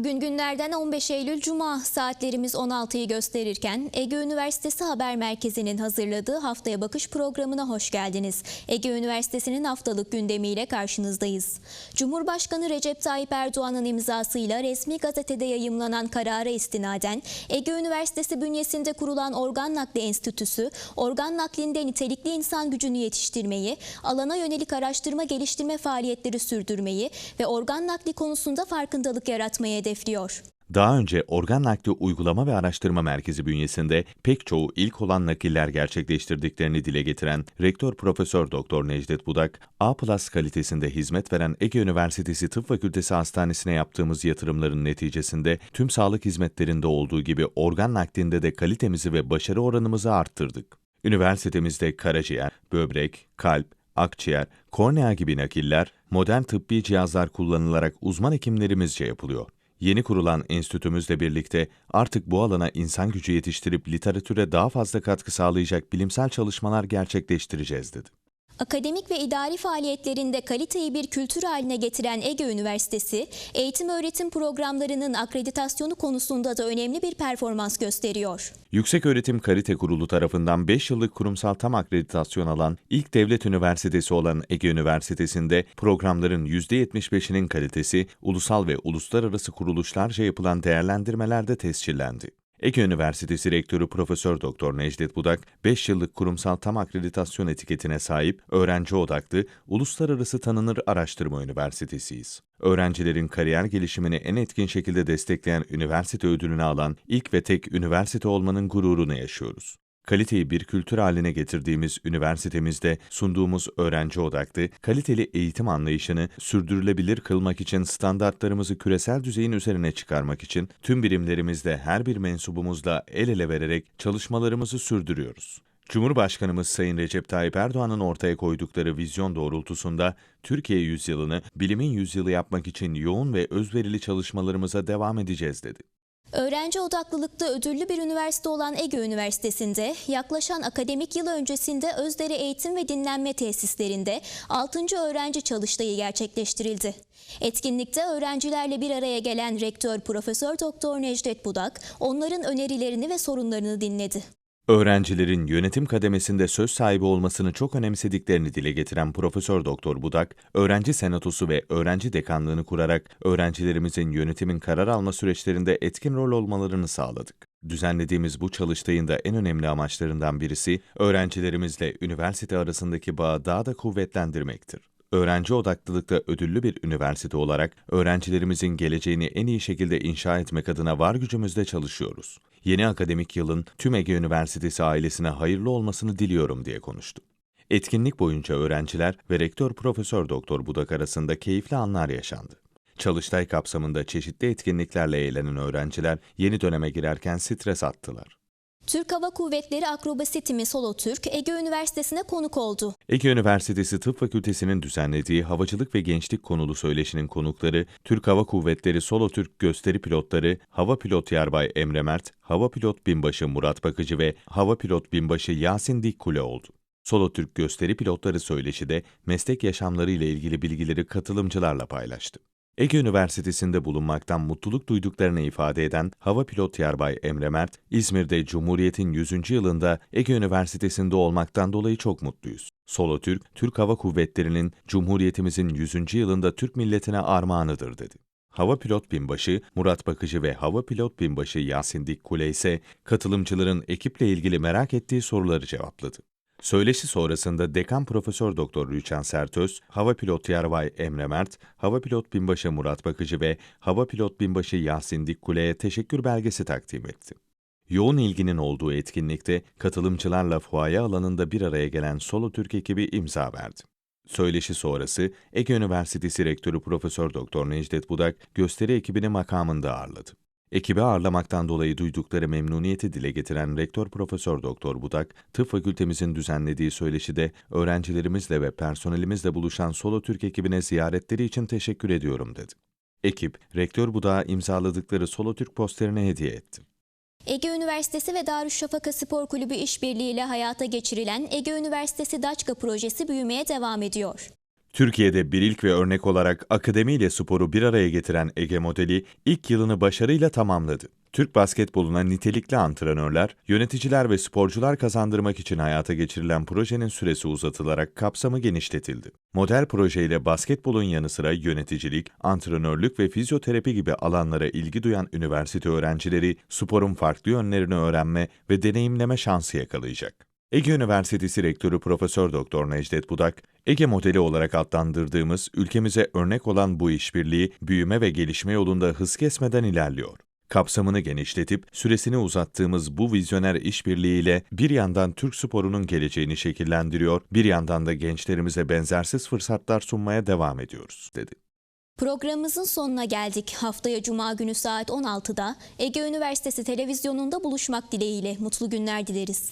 Bugün günlerden 15 Eylül Cuma saatlerimiz 16'yı gösterirken Ege Üniversitesi Haber Merkezi'nin hazırladığı Haftaya Bakış programına hoş geldiniz. Ege Üniversitesi'nin haftalık gündemiyle karşınızdayız. Cumhurbaşkanı Recep Tayyip Erdoğan'ın imzasıyla resmi gazetede yayımlanan karara istinaden Ege Üniversitesi bünyesinde kurulan Organ Nakli Enstitüsü, organ naklinde nitelikli insan gücünü yetiştirmeyi, alana yönelik araştırma geliştirme faaliyetleri sürdürmeyi ve organ nakli konusunda farkındalık yaratmayı hedefliyor. Daha önce Organ Nakli Uygulama ve Araştırma Merkezi bünyesinde pek çoğu ilk olan nakiller gerçekleştirdiklerini dile getiren Rektör Profesör Doktor Necdet Budak, A+ kalitesinde hizmet veren Ege Üniversitesi Tıp Fakültesi Hastanesi'ne yaptığımız yatırımların neticesinde tüm sağlık hizmetlerinde olduğu gibi organ naklinde de kalitemizi ve başarı oranımızı arttırdık. Üniversitemizde karaciğer, böbrek, kalp, akciğer, kornea gibi nakiller modern tıbbi cihazlar kullanılarak uzman hekimlerimizce yapılıyor. Yeni kurulan enstitümüzle birlikte artık bu alana insan gücü yetiştirip literatüre daha fazla katkı sağlayacak bilimsel çalışmalar gerçekleştireceğiz dedi. Akademik ve idari faaliyetlerinde kaliteyi bir kültür haline getiren Ege Üniversitesi, eğitim öğretim programlarının akreditasyonu konusunda da önemli bir performans gösteriyor. Yükseköğretim Kalite Kurulu tarafından 5 yıllık kurumsal tam akreditasyon alan ilk devlet üniversitesi olan Ege Üniversitesi'nde programların %75'inin kalitesi ulusal ve uluslararası kuruluşlarca yapılan değerlendirmelerde tescillendi. Ege Üniversitesi Rektörü Profesör Doktor Necdet Budak, 5 yıllık kurumsal tam akreditasyon etiketine sahip, öğrenci odaklı, uluslararası tanınır araştırma üniversitesiyiz. Öğrencilerin kariyer gelişimini en etkin şekilde destekleyen üniversite ödülünü alan ilk ve tek üniversite olmanın gururunu yaşıyoruz. Kaliteyi bir kültür haline getirdiğimiz üniversitemizde sunduğumuz öğrenci odaklı, kaliteli eğitim anlayışını sürdürülebilir kılmak için standartlarımızı küresel düzeyin üzerine çıkarmak için tüm birimlerimizde her bir mensubumuzla el ele vererek çalışmalarımızı sürdürüyoruz. Cumhurbaşkanımız Sayın Recep Tayyip Erdoğan'ın ortaya koydukları vizyon doğrultusunda Türkiye yüzyılını bilimin yüzyılı yapmak için yoğun ve özverili çalışmalarımıza devam edeceğiz dedi. Öğrenci odaklılıkta ödüllü bir üniversite olan Ege Üniversitesi'nde yaklaşan akademik yıl öncesinde Özdere Eğitim ve Dinlenme Tesislerinde 6. öğrenci çalıştayı gerçekleştirildi. Etkinlikte öğrencilerle bir araya gelen Rektör Profesör Doktor Necdet Budak onların önerilerini ve sorunlarını dinledi. Öğrencilerin yönetim kademesinde söz sahibi olmasını çok önemsediklerini dile getiren Profesör Doktor Budak, öğrenci senatosu ve öğrenci dekanlığını kurarak öğrencilerimizin yönetimin karar alma süreçlerinde etkin rol olmalarını sağladık. Düzenlediğimiz bu çalıştayın da en önemli amaçlarından birisi öğrencilerimizle üniversite arasındaki bağı daha da kuvvetlendirmektir. Öğrenci odaklılıkta ödüllü bir üniversite olarak öğrencilerimizin geleceğini en iyi şekilde inşa etmek adına var gücümüzle çalışıyoruz. Yeni akademik yılın tüm Ege Üniversitesi ailesine hayırlı olmasını diliyorum diye konuştu. Etkinlik boyunca öğrenciler ve rektör Profesör Doktor Budak arasında keyifli anlar yaşandı. Çalıştay kapsamında çeşitli etkinliklerle eğlenen öğrenciler yeni döneme girerken stres attılar. Türk Hava Kuvvetleri Akrobasi Timi Solo Türk Ege Üniversitesi'ne konuk oldu. Ege Üniversitesi Tıp Fakültesi'nin düzenlediği Havacılık ve Gençlik konulu söyleşinin konukları, Türk Hava Kuvvetleri Solo Türk gösteri pilotları, Hava Pilot Yarbay Emre Mert, Hava Pilot Binbaşı Murat Bakıcı ve Hava Pilot Binbaşı Yasin Dikkule oldu. Solo Türk gösteri pilotları söyleşide meslek yaşamları ile ilgili bilgileri katılımcılarla paylaştı. Ege Üniversitesi'nde bulunmaktan mutluluk duyduklarını ifade eden Hava Pilot Yarbay Emre Mert, İzmir'de Cumhuriyet'in 100. yılında Ege Üniversitesi'nde olmaktan dolayı çok mutluyuz. Solo Türk, Türk Hava Kuvvetleri'nin Cumhuriyetimizin 100. yılında Türk milletine armağanıdır dedi. Hava Pilot Binbaşı Murat Bakıcı ve Hava Pilot Binbaşı Yasin Dikkule ise katılımcıların ekiple ilgili merak ettiği soruları cevapladı. Söyleşi sonrasında Dekan Profesör Doktor Rüçhan Sertöz, Hava Pilot Yarbay Emre Mert, Hava Pilot Binbaşı Murat Bakıcı ve Hava Pilot Binbaşı Yasin Dikkule'ye teşekkür belgesi takdim etti. Yoğun ilginin olduğu etkinlikte katılımcılarla fuaye alanında bir araya gelen Solo Türk ekibi imza verdi. Söyleşi sonrası Ege Üniversitesi Rektörü Profesör Doktor Necdet Budak gösteri ekibini makamında ağırladı. Ekibi ağırlamaktan dolayı duydukları memnuniyeti dile getiren Rektör Profesör Doktor Budak, tıp fakültemizin düzenlediği söyleşide öğrencilerimizle ve personelimizle buluşan Solo Türk ekibine ziyaretleri için teşekkür ediyorum dedi. Ekip, Rektör Budak'a imzaladıkları Solo Türk posterini hediye etti. Ege Üniversitesi ve Darüşşafaka Spor Kulübü işbirliğiyle hayata geçirilen Ege Üniversitesi Daçka projesi büyümeye devam ediyor. Türkiye'de bir ilk ve örnek olarak akademiyle sporu bir araya getiren Ege modeli ilk yılını başarıyla tamamladı. Türk basketboluna nitelikli antrenörler, yöneticiler ve sporcular kazandırmak için hayata geçirilen projenin süresi uzatılarak kapsamı genişletildi. Model projeyle basketbolun yanı sıra yöneticilik, antrenörlük ve fizyoterapi gibi alanlara ilgi duyan üniversite öğrencileri sporun farklı yönlerini öğrenme ve deneyimleme şansı yakalayacak. Ege Üniversitesi Rektörü Profesör Doktor Necdet Budak, Ege modeli olarak adlandırdığımız ülkemize örnek olan bu işbirliği büyüme ve gelişme yolunda hız kesmeden ilerliyor. Kapsamını genişletip süresini uzattığımız bu vizyoner işbirliğiyle bir yandan Türk sporunun geleceğini şekillendiriyor, bir yandan da gençlerimize benzersiz fırsatlar sunmaya devam ediyoruz, dedi. Programımızın sonuna geldik. Haftaya Cuma günü saat 16'da Ege Üniversitesi televizyonunda buluşmak dileğiyle mutlu günler dileriz.